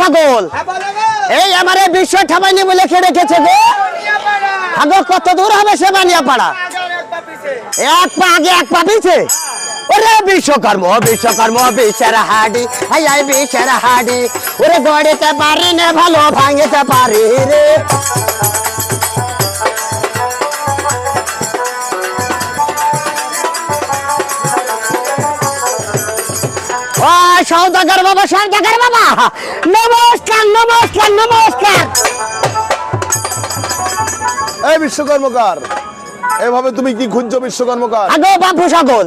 সকল হ্যাঁ। এই আমারে বিশ্ব ঠামাইনি বলে খেয়ে রেখেছে গো? আগে কত দূর হবে সে পিছে। এক পা আগে এক পা পিছে ওরে বিশ্বকর্ম বিশ্বকর্ম বিশ্বের হাডি হাই হাই বিশ্বের হাডি। ওরে গড়িতে পারি না ভালো ভাঙিতে পারি রে। সৌদাগর বাবা সৌদাগর বাবা! নমস্কার নমস্কার নমস্কার! এই বিশ্বকর্মকার এভাবে তুমি কি খুঁজছো বিশ্বকর্মকার? আগো বাপু সকল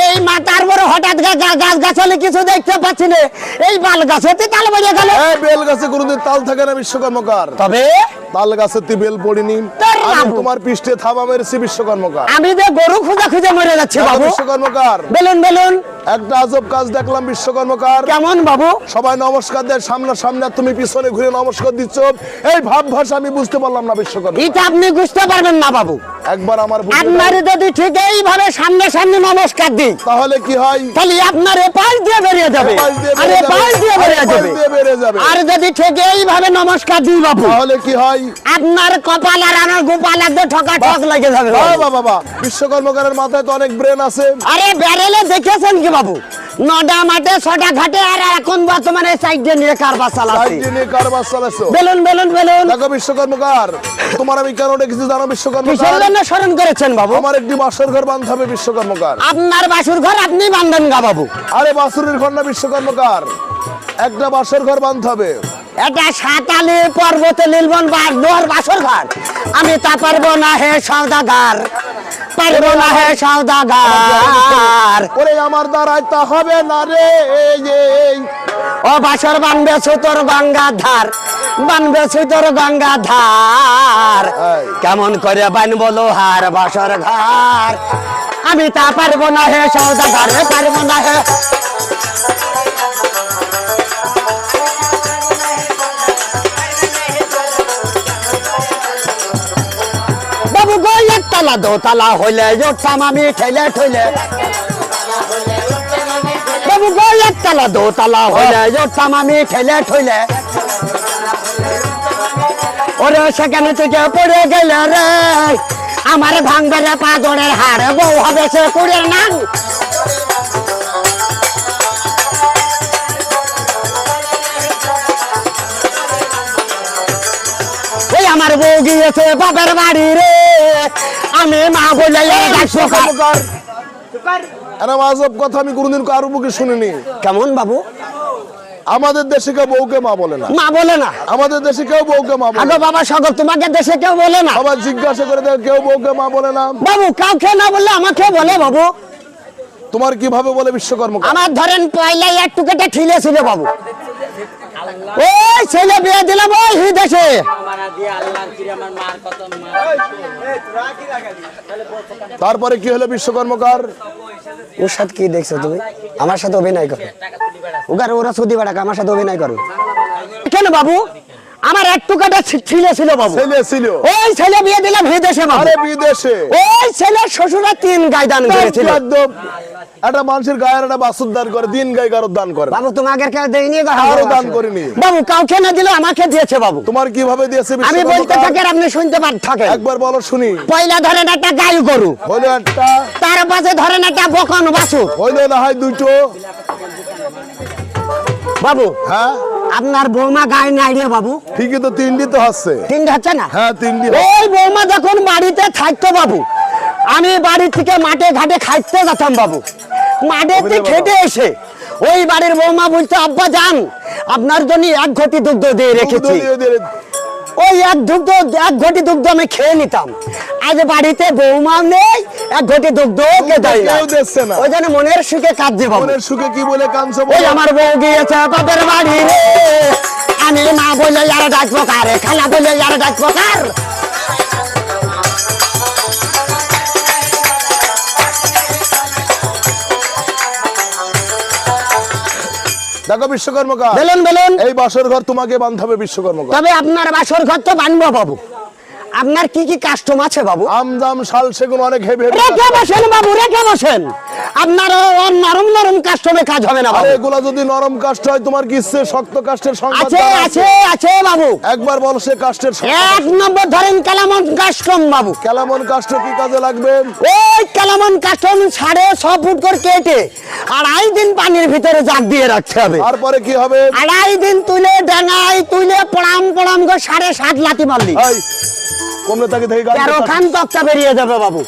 এই মাথার বড় হঠাৎ গাছ গাছালি কিছু দেখতে পাচ্ছি না। এই বাল গাছেতে তাল বেরিয়ে গেল। এই বেল গাছে কোনোদিন তাল থাকে না বিশ্বকর্মকার। তবে? তাল গাছে তুই বেল পড়িনি। আমি তোমার পৃষ্ঠে থাবা মেরেছি বিশ্বকর্মকার। আমি যে গরু খুঁজে খুঁজে মরে যাচ্ছি দেখো বাবু। বিশ্বকর্মকার। বেলুন বেলুন। একটা আজব কাজ দেখলাম বিশ্বকর্মকার। কেমন বাবু? সবাই নমস্কার দেয় সামনে সামনে তুমি পিছনে ঘুরে নমস্কার দিচ্ছ। এই ভাব ভাষা আমি বুঝতে পারলাম না বিশ্বকর্মা এটা আপনি বুঝতে পারবেন না বাবু। একবার আমার আপনার যদি ঠিক এইভাবে সামনে সামনে নমস্কার দিই তাহলে কি হয়? তাহলে আপনার এপাশ দিয়ে বেরিয়ে যাবে। আর এপাশ দিয়ে বেরিয়ে যাবে। দিয়ে বেরিয়ে যাবে। আর যদি ঠিক এইভাবে নমস্কার দিই বাবু তাহলে কি হয়? আপনার কপাল আর আমার গোপাল একদম ঠকা ঠক লেগে যাবে। বাবু। বাবা বাবা বিশ্বকর্মকারের মাথায় তো অনেক ব্রেন আছে। আরে ব্যারেলে দেখেছেন কি বাবু নডা মাঠে ছটা ঘাটে আর এখন বর্তমানে সাইড নিয়ে কারবার চালাচ্ছি? সাইড নিয়ে কারবার চালাচ্ছো? Balloon balloon balloon. দেখো বিশ্বকর্মকার তোমার আমি কেন ডেকেছি জানো কিসের বিশ্বকর্মকার জন্য স্মরণ করেছেন বাবু? আমার একটি বাসর ঘর বাঁধতে হবে বিশ্বকর্মকার। আপনার বাসুর ঘর আপনি বান্ধন গা বাবু। আরে বাসুরের ঘর না বিশ্বকর্মকার একটা বাসর ঘর বাঁধতে হবে। এটা সাতালি পর্বতে নীলবন বাস দোয়ার বাসর ঘর। আমি তা পারব না হে সৌদাগার পারব না হে সৌদাগার ওরে আমার দাঁড়াইতে হবে না রে ও বাসর বানবে সুতোর গঙ্গাধার বানবে সুতোর গঙ্গাধার। কেমন করে বানবো লোহার বাসর ঘর? আমি তা পারব না হে সৌদাগার পারব না হে একতলা দোতলা হইলে যোগতাম আমি ঠেলে ঠেলে। বাবু গো একতলা দোতলা হইলে যোগতাম আমি ঠেলে ঠেলে। ওরে সেখানে থেকে পড়ে গেলে রে, আমার ভাঙবে রে পাদরের বউ হবে সে কুড়ের নাম। আমার বউ গিয়েছে বাপের বাড়ি রে আমি মা বলে। এরম আজব কথা আমি কোনোদিন কারও মুখে শুনিনি। কেমন বাবু? আমাদের দেশে কেউ বউকে মা বলে না। মা বলে না? আমাদের দেশে কেউ বউকে মা বলে না। বাবা সকল তোমাকে দেশে কেউ বলে না? আবার জিজ্ঞাসা করে দেখো কেউ বউকে মা বলে না। বাবু কাউকে না বললে আমাকে বলে বাবু। তোমার কীভাবে বলে বিশ্বকর্মকার আমার ধরেন পয়লা এক টুকেটা ঠিলে ছিল বাবু। ওই ছেলে বিয়ে দিলাম ওই হি দেশে? তারপরে কি হলো বিশ্বকর্মকার ওর সাথে কি দেখছ তুমি? আমার সাথে অভিনয় করো। ওগার ওরা সুদি বেড়াক আমার সাথে অভিনয় করো। কেন বাবু? আমার এক টুকাটা ছিলে ছিল বাবু। ছেলে ছিল। ওই ছেলে বিয়ে দিলাম হি দেশে বাবু। আরে বিদেশে ওই ছেলে শ্বশুরা তিন গাই দান করেছিল। একদম একটা মানুষের গায়ের একটা বাসুর দান করে দিন গায়ে কারোর দান করে বাবু তোমাকে কেউ দেয়নি কারও দান করিনি। বাবু কাউকে না দিলে আমাকে দিয়েছে বাবু। তোমার কীভাবে দিয়েছে আমি বলতে থাকি আর আপনি শুনতে পার থাকেন। একবার বলো শুনি। পয়লা ধরেন একটা গাই গরু। হইল একটা তার পাশে ধরেন একটা বকন হইল না হয় দুটো। বাবু হ্যাঁ? আপনার বৌমা গায়ে নাই রে বাবু। ঠিকই তো তিনটি তো হচ্ছে তিনটে হচ্ছে না? হ্যাঁ তিনটি ওই বৌমা যখন বাড়িতে থাকতো বাবু আমি বাড়ি থেকে মাঠে ঘাটে খাইতে যেতাম বাবু। মাঠে ওরে খেটে এসে ওই বাড়ির বৌমা বলতো আব্বা যান। আপনার জন্য এক ঘটি দুগ্ধ দিয়ে রেখেছি। ওই এক দুগ্ধ এক ঘটি দুগ্ধ আমি খেয়ে নিতাম। আজ বাড়িতে বৌমা নেই এক ঘটি দুগ্ধ কে দেয় না। ওই জন্য মনের সুখে কাঁদছে মনের সুখে কি বলে কাঁদছো ওই আমার বউ গিয়েছে বাপের বাড়ি রে। আমি মা বলে আর ডাকবো কারে? খালা বলে আর ডাকবো কার? দেখো বিশ্বকর্মকার। বেলুন বেলুন। এই বাসর ঘর তোমাকে বাঁধতে হবে বিশ্বকর্মকার। তবে আপনার বাসর ঘর তো বানবো বাবু। আপনার কি কি কাস্টম আছে বাবু? আমজাম শাল সেগুন অনেক হেভি রেখে বসেন বাবু রেখে বসেন। আপনার নরম নরম কাস্টমে কাজ হবে না আরে বাবু এগুলা যদি নরম কাষ্ট হয় তোমার কি ইচ্ছে শক্ত কাষ্টের সংবাদ আছে আছে? আছে বাবু। একবার বল সে কাষ্টের এক নম্বর ধরেন কালামন কাস্টম বাবু। কেলামন কাষ্ট কি কাজে লাগবে? ওই কালামন কাস্টম সাড়ে ছ ফুট করে কেটে আড়াই দিন পানির ভিতরে জাগ দিয়ে রাখতে হবে। তারপরে কি হবে? আড়াই দিন তুলে ডাঙাই তুলে পড়াম পড়াম করে সাড়ে সাত লাতি মারলি। কমলে থেকে গান তেরো করতে- তক্তা বেরিয়ে যাবে বাবু?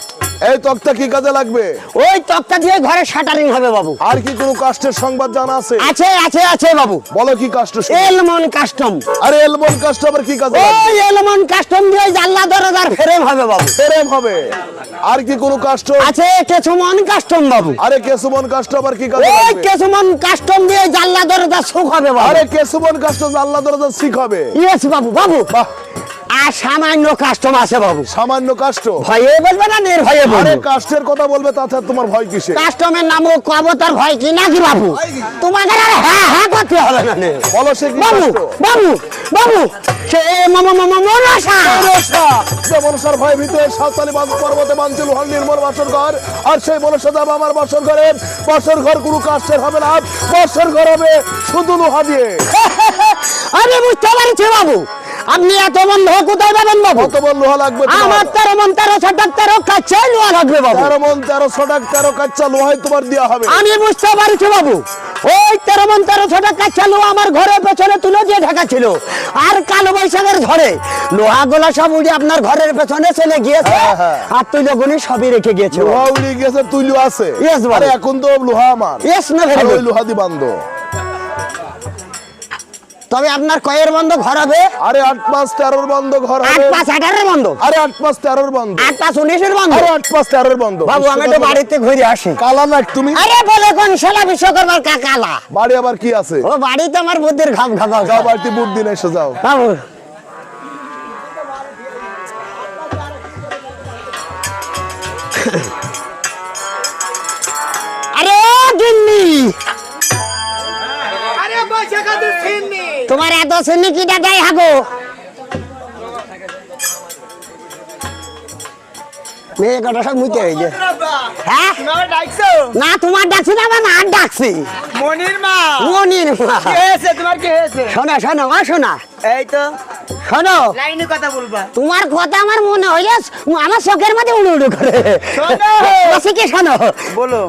এই তক্তা কি কাজে লাগবে? ওই তক্তা দিয়ে ঘরে শাটারিং হবে বাবু। আর কি কোনো কাষ্টের সংবাদ জানা আছে? আছে আছে আছে বাবু। বলো কি কাষ্ট এলমন কাস্টম আরে এলবন কাষ্ট আবার কি কাজে ওই এলমন কাস্টম দিয়ে জানলা দরজার ফ্রেম হবে বাবু। ফেরেম হবে। আর কি কোনো কাষ্ট আছে কেছুমন কাস্টম বাবু। আরে কেসুমন কাষ্ট আবার কি কাজে ওই কেছুমন কাস্টম দিয়ে জানলা দরজা সুখ হবে বাবু। আরে কেসুমন কাষ্ট আল্লাহ দরজা শিখ হবে। ইয়েস বাবু বাবু। বাহ। আর সামান্য কাস্টম আছে বাবু। সামান্য কাষ্ট ভয়ে বলবে না নির্ভয়ে আরে বলবে কাষ্টের কথা বলবে তাতে তোমার ভয় কিসে কাস্টমের নামও কবতার ভয় কি নাকি বাবু? তোমাদের আর হ্যাঁ হ্যাঁ করতে হবে না নে। বলো সে কি বাবু বাবু বাবু সে মামা মামা মনসা। মনসা, যে মনসার ভয় ভিতরে সাঁওতালি বাঁধ পর্বতে বাঞ্চল হল নির্মল বাসর ঘর। আর সেই মনসা যাবে আমার বাসর ঘরে বাসর ঘর কোনো কাষ্টের হবে না। বাসর ঘর হবে শুধু লোহা দিয়ে। আমি বুঝতে পারছি বাবু আপনি এত বন্ধ কোথায় পাবেন বাবু? কত বল লোহা লাগবে আমার তেরো মন তেরো ছটাক তেরো কাছে লোয়া লাগবে বাবু। তেরো মন তেরো ছটাক তেরো কাচ্চা লোহাই তোমার দেওয়া হবে। আমি বুঝতে পারছি বাবু। ওই তেরো মন তেরো ছটাক কাছে লোহা আমার ঘরের পেছনে তুলে দিয়ে ঢাকা ছিল। আর কালো বৈশাখের ঝড়ে লোহা গোলা সব উড়ে আপনার ঘরের পেছনে চলে গিয়েছে। হ্যাঁ, হ্যাঁ। আর তুলে গুলি সবই রেখে গিয়েছে। লোহা উড়িয়ে গেছে তুইলু আছে। Yes, বাবা। আরে এখন তো লোহা আমার। Yes, না, good. লোহা দি বান্ধ তবে আপনার কয়ের বন্ধ ঘর হবে? আরে আট পাঁচ তেরোর বন্ধ ঘর আট পাঁচ আঠারোর বন্ধ? আরে আট পাঁচ তেরোর বন্ধ। আট পাঁচ উনিশের বন্ধ? আরে আট পাঁচ তেরোর বন্ধ। বাবু আমি তো বাড়িতে ঘুরে আসি। কালা নাক তুমি? আরে বলে কোন শালা বিশ্বকর্মার কাকালা বাড়ি আবার কি আছে? ও বাড়িতে আমার বুদ্ধির ঘাম ঘামা যাও বাড়িতে বুদ্ধি নেই এসে যাও। বাবু। আরে তোমার এত শুনি কি দাদাই হাগো মেয়ে কটা সব মুইতে হয়েছে হ্যাঁ? না তোমার ডাকছি না আমার মার ডাকছি। মনির মা। মনির মা। হয়েছে? তোমার কি হয়েছে? শোনো শোনো ও শোনা। এই তো। শোনো। লাইনে কথা বলবা। তোমার কথা আমার মনে হইলে আমার চোখের মধ্যে উড়ু উড়ু করে। শোনো। কি শোনো? বলো।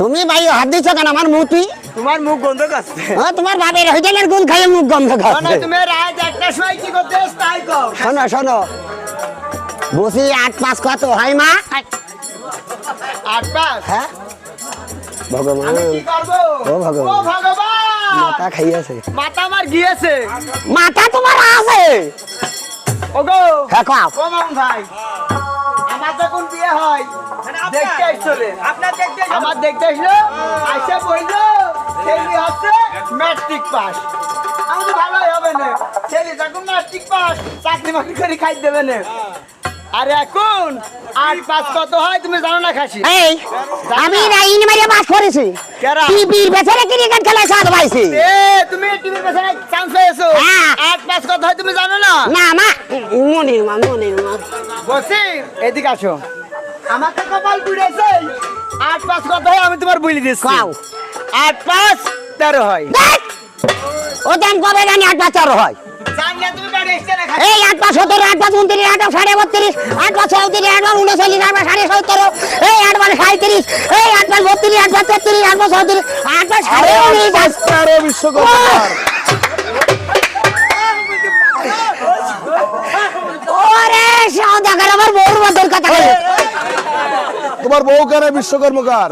তুমি ভাই হাত দিচ্ছ কেন? আমার মুতি তোমার মুখ গন্ধ করছে ও তোমার বাপের হোটেলের গুণ খাইয়ে মুখ গন্ধ না খাচ্ছে তুমি রাত একটা সময় কি করতে তাই কও শোনো শোনো। বসি আট পাঁচ কত হয় মা। আট পাঁচ? হ্যাঁ ভগবান ও ভগবান। ও ভগবান মাথা খাইয়াছে মাথা আমার গিয়েছে মাথা তোমার আছে। ওগো হ্যাঁ কাও ও মামুন ভাই। আমার যখন বিয়ে হয় দেখতে আসলে। আপনার দেখতে আমার দেখতে আসলো আইসা বলল ছেলে হচ্ছে ম্যাট্রিক পাস। আমি তো ভালোই হবে না। ছেলে যখন ম্যাট্রিক পাস চাকরি বাকরি করে খাই দেবে না। আর এখন আট পাঁচ কত হয় তুমি জানো না খাসি? এই আমি রাইন মারিয়া বাস করেছি। কেরা? টিভির পেছনে ক্রিকেট খেলা সাথ পাইছি। এ তুমি টিভির পেছনে চান্স পেয়েছ। হ্যাঁ। আট পাঁচ কত হয় তুমি জানো না? না মা মনির মা মনির মা। বসি এদিকে আসো। আমার তো কপাল পুড়েছে। আট পাঁচ কত হয় আমি তোমার বলে দিচ্ছি। আট পাঁচ তেরো হয়। ও দাম কবে জানি আট পাঁচ চার হয়। জানলে তুমি বাড়ি এসছে না খালি। এই আট পাঁচ সতেরো আট পাঁচ উনত্রিশ আট পাঁচ সাড়ে বত্রিশ আট পাঁচ চৌত্রিশ আট পাঁচ উনচল্লিশ আট পাঁচ সাড়ে সতেরো এই আট পাঁচ সাঁত্রিশ এই আট পাঁচ বত্রিশ আট পাঁচ তেত্রিশ আট পাঁচ চৌত্রিশ আট পাঁচ সাড়ে আরে আট উনিশ পাঁচ তেরো বিশ্বকর্মা ওরে সৌদাগর আমার বউর মতোর কথা তোমার বউ কেন বিশ্বকর্মকার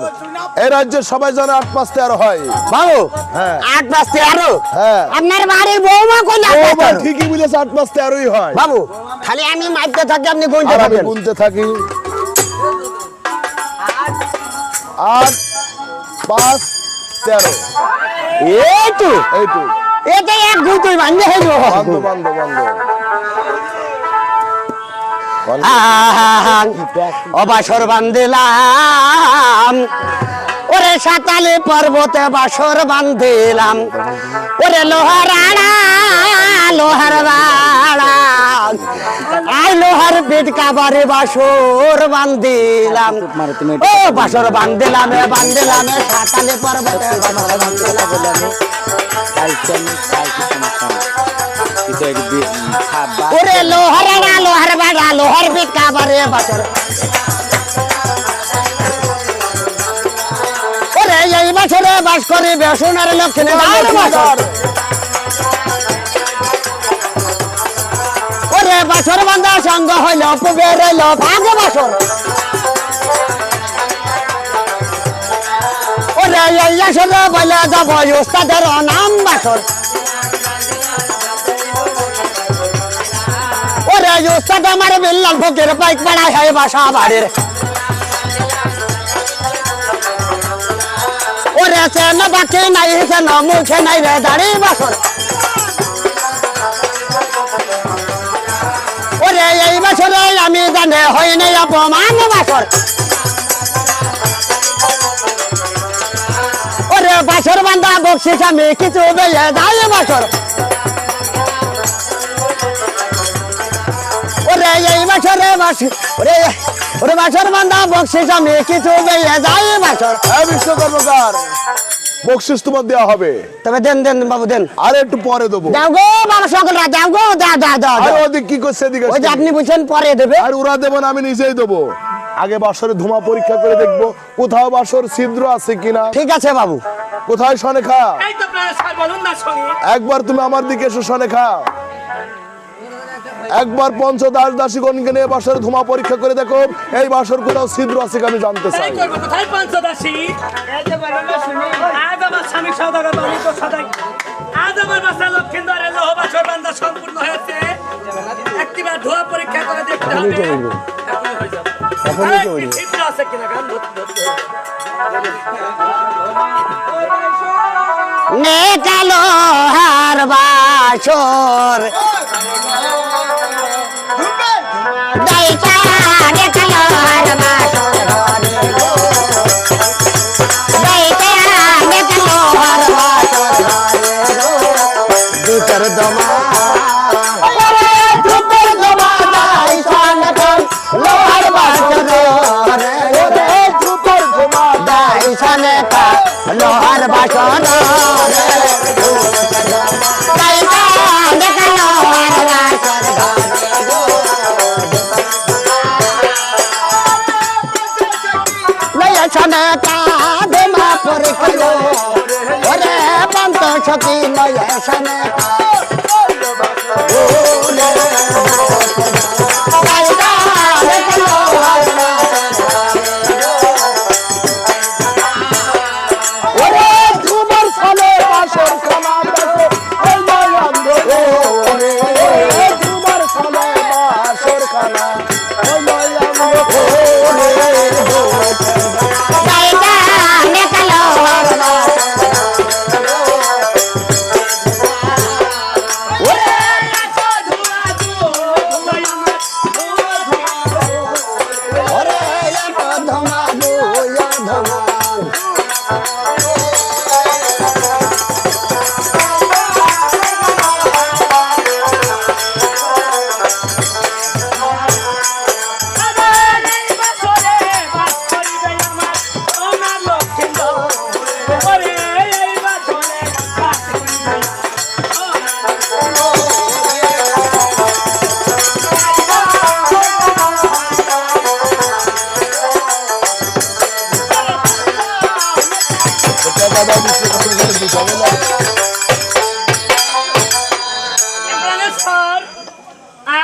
এই রাজ্যের সবাই জানে আট পাঁচ তেরো হয় বাবু হ্যাঁ। আট পাঁচ তেরো হ্যাঁ। আপনার বাড়ির বৌমা কোন আট ও পাঁচ বা তেরো? ঠিকই বলেছে আট পাঁচ তেরোই হয়। বাবু খালি আমি মাইতে থাকি আপনি গুনতে থাকেন। গুনতে থাকি। আট পাঁচ তেরো। এই তো। এইটু এটা এক গুতুই বান্ধে হয়ে বন্ধ বন্ধ বন্ধ। অবাসর বান্ধিলাম। ওরে সাতালে পর্বতে বাসর বান্ধিলাম ওরে লোহার আড়া, লোহার আই লোহার পেট কাবারে বাসর বান্দিলাম ও, বাসর বান্দিলাম এ সাতালে পর্বতে ওরে লোহার আড়া, লোহার বাড়া, লোহার পেট কাবারে বাসর। ওরে এই বছরে বাস করি বেসনের লক্ষ্মী ওরে বাছর বান্ধা সঙ্গ হইল পুবে রইল ভাগে বাছর। ওরে এই আসরে বলে যাব উস্তাদের নাম বাছর। ওরে উস্তাদ আমার বিল্লাল ফকির বাইক বাড়াই হয় বাসা বাড়ির। ওরে সে না বাকি নাই, সে না মুখে নাই রে দাড়ি বাছর ওরে এই বছরে আমি জানে হয়নি অপমান বাসর। ওরে বাসর বান্ধা বকশিস, আমি কিছু বেয়ে যাই বাসর। ওরে এই বছরে বাস ওরে ওরে বাসর বান্ধা বকশিস আমি কিছু বেয়ে যাই বাসর হ্যাঁ বিশ্বকর্মকার। বকশিস তোমার দেওয়া হবে। তবে দেন দেন বাবু দেন। আর একটু পরে দেবো। দাও গো বাবা সকলরা দাও গো দাও দাও দাও আর। ওদিক কি করছে এদিকে ওই যে আপনি বলছেন পরে দেবে। আর ওরা দেবো না আমি নিজেই দেবো। আগে বাসরে ধোঁয়া পরীক্ষা করে দেখব কোথাও বাসর ছিদ্র আছে কিনা। ঠিক আছে বাবু। কোথায় সনেখা এই তো প্রায় স্যার বলুন না সঙ্গে একবার তুমি আমার দিকে এসো সনেখা একবার পঞ্চ দাস দাসীগণকে নিয়ে বাসার ধুমা পরীক্ষা করে দেখো। এই বাসর কোথাও ছিদ্র আছে আমি জানতে চাই। পঞ্চদাসী আজ আমার বাসা লক্ষ্মীন্দরের বান্ধা সম্পূর্ণ হয়েছে। একটিবার ধোয়া পরীক্ষা করে দেখতে হবে। আর কি আছে কিনা গান ধরতে নে কালো হার বাছর পান্ত ছকি লয়ছনে দাদা বিশ্বকর্মা বুঝাবে না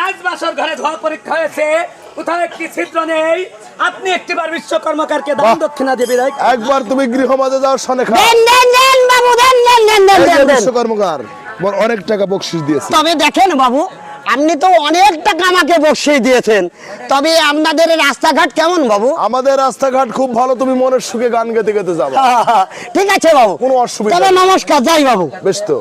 আজ বাসর ঘরে ধোয়া পরীক্ষা হয়েছে। কোথাও একটি ছিদ্র নেই। আপনি একটিবার বিশ্বকর্মকারকে দান দক্ষিণা দেবে রাখ একবার তুমি গৃহমাঝে যাও সনেখা দেন দেন দেন বাবু দেন দেন দেন দেন এই যে দেন দেন। বিশ্বকর্মকার বল অনেক টাকা বকশিস দিয়েছে। তবে দেখেন বাবু আপনি তো অনেক টাকা আমাকে বকশিয়ে দিয়েছেন। তবে আপনাদের রাস্তাঘাট কেমন বাবু? আমাদের রাস্তাঘাট খুব ভালো তুমি মনের সুখে গান গেতে গেতে যাবে। ঠিক আছে বাবু। কোনো অসুবিধা তবে নমস্কার যাই বাবু। বেশ তো।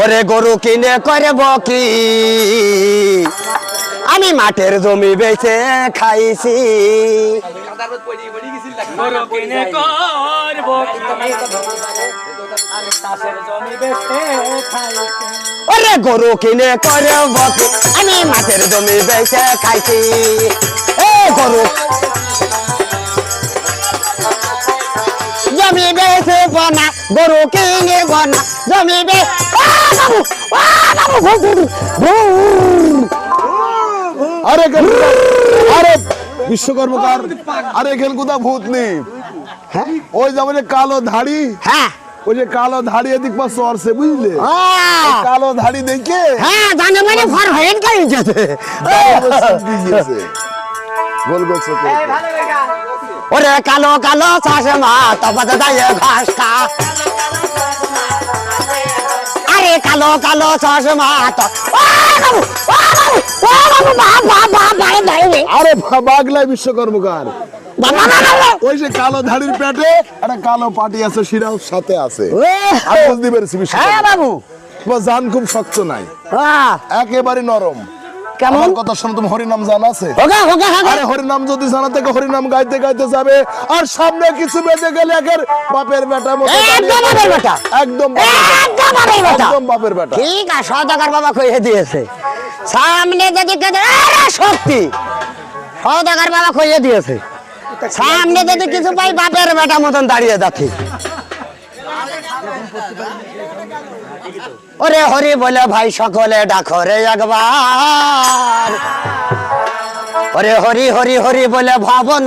ওরে গরু কিনে করে বকি আমি মাঠের জমি বেচে খাইছি। গরু কিনে। করব ওরে গরু কিনে করে বকে আমি মাছের জমি বেচে খাইছি। এ গরু। জমি বেচে বনা গরু কিনে বনা জমি বে বাবু বাবু। আরে আরে বিশ্বকর্মকার। আরে এখানে কোথাও ভূত নেই। হ্যাঁ? ওই যেমন কালো ধাড়ি। হ্যাঁ। ওই যে কালো ধাড়ি এদিক পা সরছে বুঝলে? কালো ধাড়ি দেখে হ্যাঁ জানে মানে হয়ে যেতে গোল গোল রেখা ওরে কালো কালো চাষে মা তপাতে যায় ঘাস খা। আরে কালো কালো চশমা তো। রে আরে বা- বিশ্বকর্মকার ওই যে কালো ধাড়ির পেটে একটা কালো পাটি আছে শিরাও সাথে আছে। বুঝতে পেরেছি হ্যাঁ বিশ্বকর্মা বাবু জান খুব শক্ত নাই। হ্যাঁ একেবারে নরম। কেমন? কথা শোনো তুমি হরিনাম জানা আছে? আরে হরিনাম যদি জানা থেকে হরিনাম গাইতে গাইতে যাবে আর সামনে কিছু বেঁচে গেলে একের বাপের বেটা মতো একদম বাপের বেটা। একদম বাপের বেটা। একদম বাপের বেটা। ঠিক আছে সদাগর বাবা কইয়ে দিয়েছে। সামনে যদি কেঁদে আরে শক্তি সদাগর বাবা কইয়ে দিয়েছে। সামনে যদি কিছু পাই বাপের বেটা মতন দাঁড়িয়ে যাচ্ছি। ওরে হরি বলে ভাই সকলে ডাকো রে একবার। ওরে হরি হরি হরি বলে ভাবন